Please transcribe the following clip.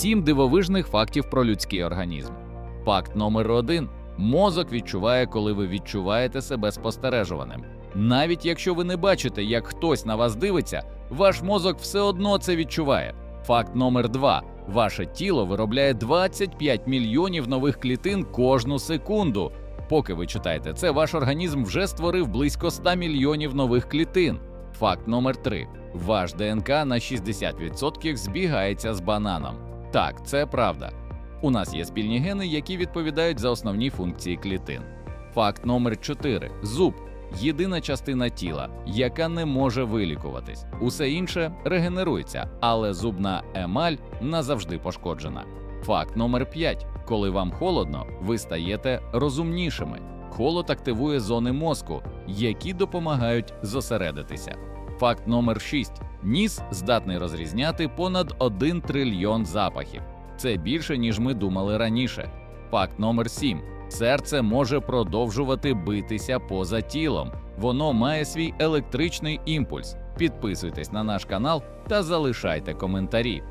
Сім дивовижних фактів про людський організм. Факт номер один: мозок відчуває, коли ви відчуваєте себе спостережуваним. Навіть якщо ви не бачите, як хтось на вас дивиться, ваш мозок все одно це відчуває. Факт номер два: ваше тіло виробляє 25 мільйонів нових клітин кожну секунду. Поки ви читаєте це, ваш організм вже створив близько 100 мільйонів нових клітин. Факт номер 3. Ваш ДНК на 60% збігається з бананом. Так, це правда. У нас є спільні гени, які відповідають за основні функції клітин. Факт номер 4. Зуб єдина частина тіла, яка не може вилікуватись. Усе інше регенерується, але зубна емаль назавжди пошкоджена. Факт номер 5. Коли вам холодно, ви стаєте розумнішими. Холод активує зони мозку, які допомагають зосередитися. Факт номер 6. Ніс здатний розрізняти понад 1 трильйон запахів. Це більше, ніж ми думали раніше. Факт номер 7. Серце може продовжувати битися поза тілом. Воно має свій електричний імпульс. Підписуйтесь на наш канал та залишайте коментарі.